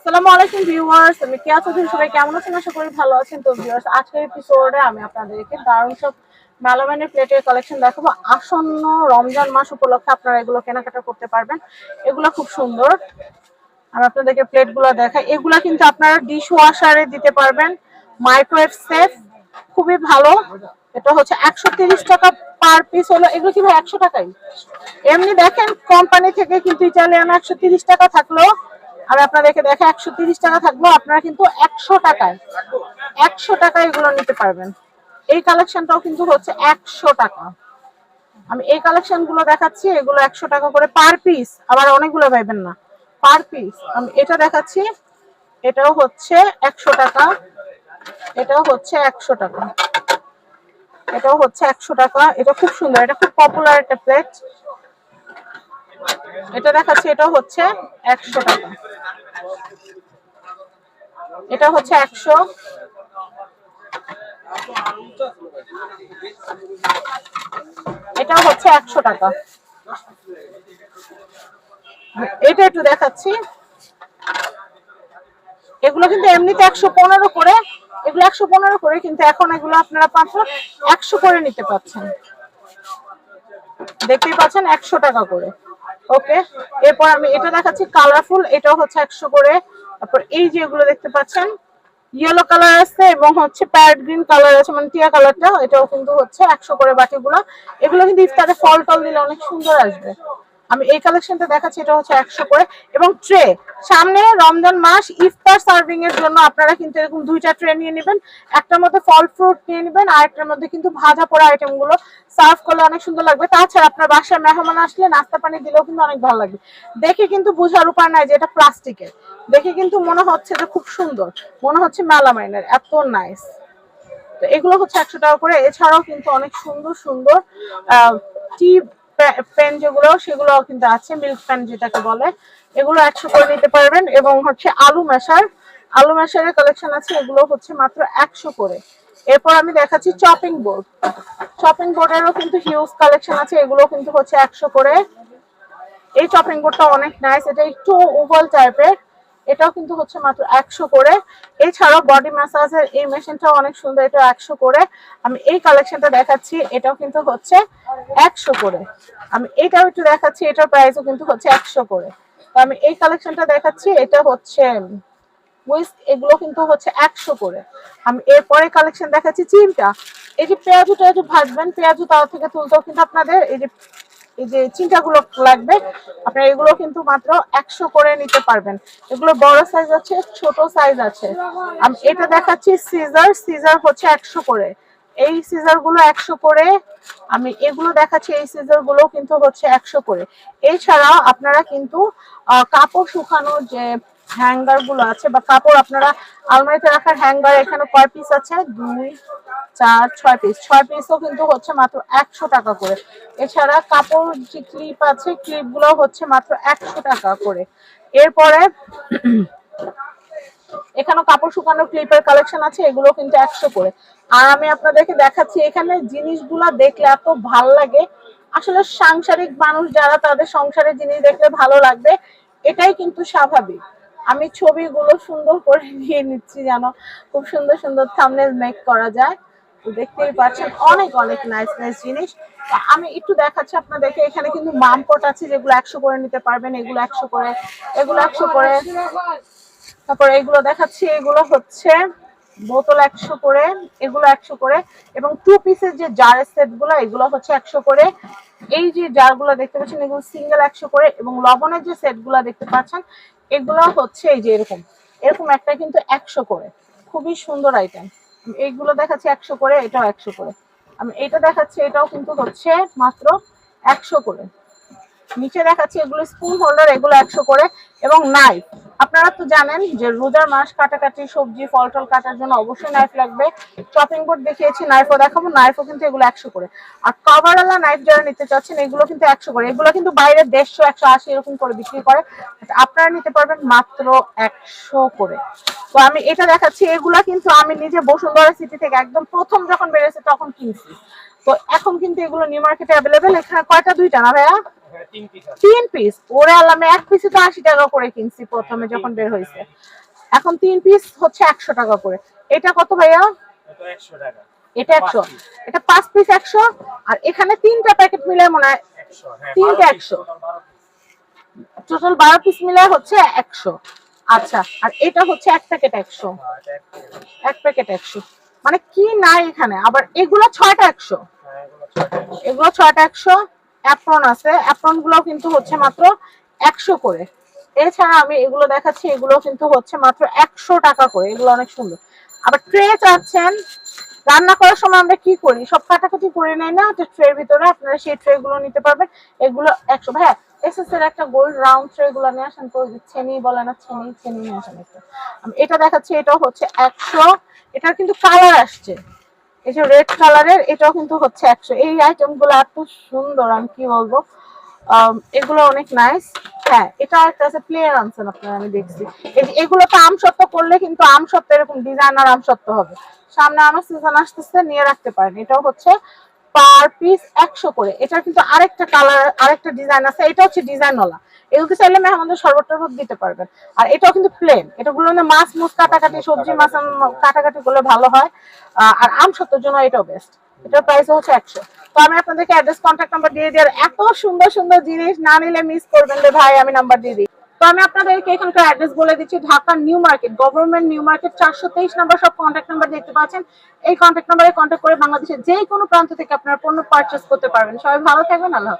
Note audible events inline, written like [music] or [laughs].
আসসালামু আলাইকুম ভিউয়ার্স, আমি কেয়া চৌধুরী, সবাই কেমন আছেন? আশা করি ভালো আছেন। তো ভিউয়ার্স, আজকের এপিসোডে আমি আপনাদেরকে দারুণ সব মেলামাইনের প্লেটের কালেকশন দেখাবো। আসন্ন রমজান মাস উপলক্ষে আপনারা এগুলো কেনাকাটা করতে পারবেন। এগুলো খুব সুন্দর। আমি আপনাদেরকে প্লেটগুলো দেখাই। এগুলো কিন্তু আপনারা ডিশ ওয়াশারে দিতে পারবেন। মাইক্রোওয়েভ সেফ খুবই ভালো। এটা হচ্ছে একশো টাকা পার পিস হলো। এগুলো কি ভাই একশো টাকাই এমনি দেখেন কোম্পানি থেকে কিন্তু ইটালিয়ান একশো টাকা থাকলেও আমি আপনাদেরকে দেখে একশো তিরিশ টাকা থাকলেও আপনারা কিন্তু একশো টাকায় একশো টাকায় এগুলো নিতে পারবেন। এই কালেকশনটাও কিন্তু হচ্ছে একশো টাকা। আমি এই কালেকশনগুলো দেখাচ্ছি, এগুলো একশো টাকা করে পার পিস, আবার অনেকগুলো পাইবেন না। পার পিস, আমি এটা দেখাচ্ছি, এটাও হচ্ছে একশো টাকা, এটাও হচ্ছে একশো টাকা। এটাও হচ্ছে একশো টাকা, এটা খুব সুন্দর, এটা খুব পপুলার একটা প্লেট এটা দেখাচ্ছি, এটা হচ্ছে একশো টাকা। এটা হচ্ছে একশো। এটা হচ্ছে একশো টাকা। এটা একটু দেখাচ্ছি। এগুলো কিন্তু এমনিতে একশো পনেরো করে, এগুলো একশো পনেরো করে, কিন্তু এখন এগুলো আপনারা মাত্র একশো করে নিতে পারছেন। দেখতেই পাচ্ছেন একশো টাকা করে। ওকে, এরপর আমি এটা দেখাচ্ছি কালারফুল এটা হচ্ছে একশো করে। তারপর এই যে এগুলো দেখতে পাচ্ছেন ইয়েলো কালার আছে এবং হচ্ছে প্যারেট গ্রিন কালার আছে মানে টিয়া কালারটা এটাও কিন্তু হচ্ছে একশো করে বাটিগুলো। এগুলো কিন্তু ইফতারে ফল টল দিলে অনেক সুন্দর আসবে। আমি এই কালেকশনটা দেখাচ্ছি, এটা হচ্ছে একশো করে। এবং ট্রে সামনে রমজান মাস, ইফতার সার্ভিং এর জন্য আপনারা কিন্তু এরকম দুইটা ট্রে নিয়ে নেবেন। একটার মধ্যে ফল ফ্রুট নিয়ে নেবেন, আর একটার মধ্যে কিন্তু ভাজা পোড়া আইটেমগুলো সার্ভ করলে অনেক সুন্দর লাগবে। তাছাড়া আপনার বাসায় মেহমান আসলে নাস্তা পানি দিলেও কিন্তু অনেক ভালো লাগবে। দেখে কিন্তু বোঝার উপায় নাই যে এটা প্লাস্টিকের। দেখে কিন্তু মনে হচ্ছে যে খুব সুন্দর। মনে হচ্ছে মেলামাইনের, এত নাইস তো এগুলো হচ্ছে একশো টাকা করে। এছাড়াও কিন্তু অনেক সুন্দর সুন্দর টি পেন যেগুলো সেগুলো কিন্তু আছে মিল্ক পেন যেটাকে বলে। এগুলো একশো করে নিতে পারবেন এবং হচ্ছে আলু মেশার আলু মেশারের কালেকশন আছে, এগুলো হচ্ছে মাত্র একশো করে। এরপর আমি দেখাচ্ছি চপিং বোর্ড চপিং বোর্ডেরও কিন্তু হিউজ কালেকশন আছে, এগুলো কিন্তু হচ্ছে একশো করে। এই চপিং বোর্ডটা অনেক নাইস এটা একটু ওভাল টাইপের এটাও কিন্তু হচ্ছে মাত্র একশো করে। এছাড়াও বডি ম্যাসাজের এই মেশিনটাও অনেক সুন্দর এটা একশো করে। আমি এই কালেকশনটা দেখাচ্ছি, এটাও কিন্তু হচ্ছে একশো করে। আমি এটাও একটু দেখাচ্ছি, এটার প্রাইসও কিন্তু হচ্ছে একশো করে। তো আমি এই কালেকশনটা দেখাচ্ছি, এটা হচ্ছে উইস্ক এগুলো কিন্তু হচ্ছে একশো করে। আমি এরপরে কালেকশন দেখাচ্ছি চিমটা এই যে পেঁয়াজু টেয়াজু ভাজবেন, পেঁয়াজু তার থেকে তুলতেও কিন্তু আপনাদের, এই যে এই যে চিন্তাগুলো লাগবে, আপনারা এগুলো কিন্তু মাত্র একশো করে নিতে পারবেন। এগুলো বড় সাইজ আছে, ছোট সাইজ আছে। আমি, এটা দেখাচ্ছি সিজার সিজার হচ্ছে একশো করে। এই সিজারগুলো একশো করে, আমি এগুলো দেখাচ্ছি, এই সিজারগুলো কিন্তু হচ্ছে একশো করে। এছাড়াও আপনারা কিন্তু কাপড় শুকানোর যে হ্যাঙ্গারগুলো আছে বা কাপড় আপনারা আলমারিতে রাখার হ্যাঙ্গার এখানে কয় পিস আছে? দুই, চার, ছয় পিস ছয় পিসও কিন্তু হচ্ছে মাত্র একশো টাকা করে। এছাড়া কাপড় যে ক্লিপ আছে ক্লিপগুলো হচ্ছে মাত্র একশো টাকা করে। এরপরে এখানে কাপড় শুকানোর ক্লিপের কালেকশন আছে, এগুলো কিন্তু একশো করে। আর আমি আপনাদেরকে দেখাচ্ছি, এখানে জিনিসগুলা দেখলে এত ভালো লাগে। আসলে সাংসারিক মানুষ যারা তাদের সংসারের জিনিস দেখলে ভালো লাগবে, এটাই কিন্তু স্বাভাবিক। আমি ছবিগুলো সুন্দর করে [laughs] নিয়ে নিচ্ছি যেন খুব সুন্দর সুন্দর থামনেল মেক করা যায়। দেখতেই পাচ্ছেন, অনেক অনেক নাইস নাইস জিনিস। আমি একটু দেখাচ্ছি আপনাদেরকে, এখানে কিন্তু মামপট আছে যেগুলো একশো করে নিতে পারবেন, এগুলো একশো করে, এগুলো একশো করে। তারপরে এগুলো দেখাচ্ছি, এগুলো হচ্ছে বোতল একশো করে, এগুলো একশো করে, এবং টু পিসের যে জারের সেটগুলো, এগুলো হচ্ছে একশো করে। এই যে জারগুলো দেখতে পাচ্ছেন, এগুলো সিঙ্গেল একশো করে এবং লবণের যে সেটগুলো দেখতে পাচ্ছেন, এগুলো হচ্ছে এই যে এরকম। এরকম একটা কিন্তু একশো করে। খুবই সুন্দর আইটেম এইগুলো দেখাচ্ছি একশো করে, এটাও একশো করে। আমি এটা দেখাচ্ছি, এটাও কিন্তু হচ্ছে মাত্র একশো করে। নিচে দেখাচ্ছি এগুলো স্পুন হোল্ডার এগুলো একশো করে এবং নাইফ আপনারা তো জানেন যে রোজার মাস কাটাকাটি সবজি ফল টল কাটার জন্য অবশ্যই নাইফ লাগবে। চপিং বোর্ড দেখিয়েছি, নাইফও দেখাবো, নাইফও কিন্তু এগুলো একশো করে। আর কভারওয়ালা নাইফ যারা নিতে চাচ্ছেন, এগুলো কিন্তু একশো করে। এগুলো কিন্তু বাইরে দেড়শো, একশো আশি এরকম করে বিক্রি করে। আপনারা নিতে পারবেন মাত্র একশো করে। তো আমি এটা দেখাচ্ছি, এগুলা কিন্তু আমি নিজে বসুন্ধরা সিটি থেকে একদম প্রথম যখন বেড়েছে তখন কিনছি। তো এখন কিন্তু এগুলো নিউ মার্কেটে অ্যাভেলেবেল এখানে কয়টা? দুইটা না ভাইয়া? তিন পিস ওরে আল্লাহ আমি এক পিসে তো আশি টাকা করে কিনছি প্রথমে যখন বের হয়েছে। এখন তিন পিস হচ্ছে একশো টাকা করে। এটা কত ভাইয়া? এটা একশো এটা পাঁচ পিস একশো। আর এখানে তিনটা প্যাকেট মিলে মনে হয় হ্যাঁ তিনটে একশো। টোটাল বারো পিস মিলে হচ্ছে একশো। আচ্ছা আর এটা হচ্ছে এক প্যাকেট একশো। হ্যাঁ, এক প্যাকেট একশো। মানে কি নাই এখানে? আবার এগুলো ছয়টা একশো। হ্যাঁ, এগুলো ছয়টা একশো। অ্যাপ্রন আছে। অ্যাপ্রনগুলো কিন্তু হচ্ছে মাত্র একশো করে। এছাড়া আমি এগুলো দেখাচ্ছি এগুলো কিন্তু হচ্ছে মাত্র একশো টাকা করে। এগুলো অনেক সুন্দর। আবার ট্রে চাচ্ছেন, রান্না করার সময় আমরা কি করি? সব কাটাকুটি করে নেই না, তো ট্রের ভিতরে আপনারা সেই ট্রে গুলো নিতে পারবেন। এগুলো একশো। হ্যাঁ এসএস এর একটা গোল্ড রাউন্ড ট্রে গুলো নিয়ে আসেন তো ছেনি বলে না ছেনি ছেনি নিয়ে আসেন এটা দেখাচ্ছি, এটাও হচ্ছে একশো। এটার কিন্তু কালার আসছে। এই যে রেড কালারের এটাও কিন্তু হচ্ছে একশো। এই আইটেমগুলো এত সুন্দর, আমি কি বলব? এগুলো অনেক নাইস হ্যাঁ এটা একটা আছে প্লেয়ার আনছেন আপনারা, আমি দেখছি। এগুলো তো আম সত্ত্ব করলে কিন্তু আম সত্ত্ব এরকম ডিজাইনার আম সত্ত্ব হবে। সামনে আমার সিজন আসতেছে, নিয়ে রাখতে পারেন। এটাও হচ্ছে পার পিস একশো করে। এটা কিন্তু আরেকটা কালার আরেকটা ডিজাইন আছে। এটা হচ্ছে ডিজাইনওয়ালা এগুলো চাইলে মেহমানদের শরবত টরবত দিতে পারবেন। আর এটাও কিন্তু প্লেন এটা গুলো মাছ, মুছ, কাটাকাটি, সবজি, মাছ কাটাকাটি করলে ভালো হয়। আর আম সত্যের জন্য এটাও বেস্ট এটার প্রাইস হচ্ছে একশো। তো আমি আপনাদেরকে অ্যাড্রেস কন্ট্যাক্ট নাম্বার দিয়ে দিয়ে এত সুন্দর সুন্দর জিনিস না নিলে মিস করবেন রে ভাই, আমি নাম্বার দিয়ে দিই। তো আমি আপনাদেরকে এখানকার অ্যাড্রেস বলে দিচ্ছি Dhaka new market government new market চারশো তেইশ নাম্বার সব কন্ট্যাক্ট নাম্বার দেখতে পাচ্ছেন এই কন্ট্যাক্ট নাম্বারে কন্ট্যাক্ট করে বাংলাদেশের যে কোনো প্রান্ত থেকে আপনারা পণ্য পারচেস করতে পারবেন সবাই ভালো থাকবেন, আল্লাহ।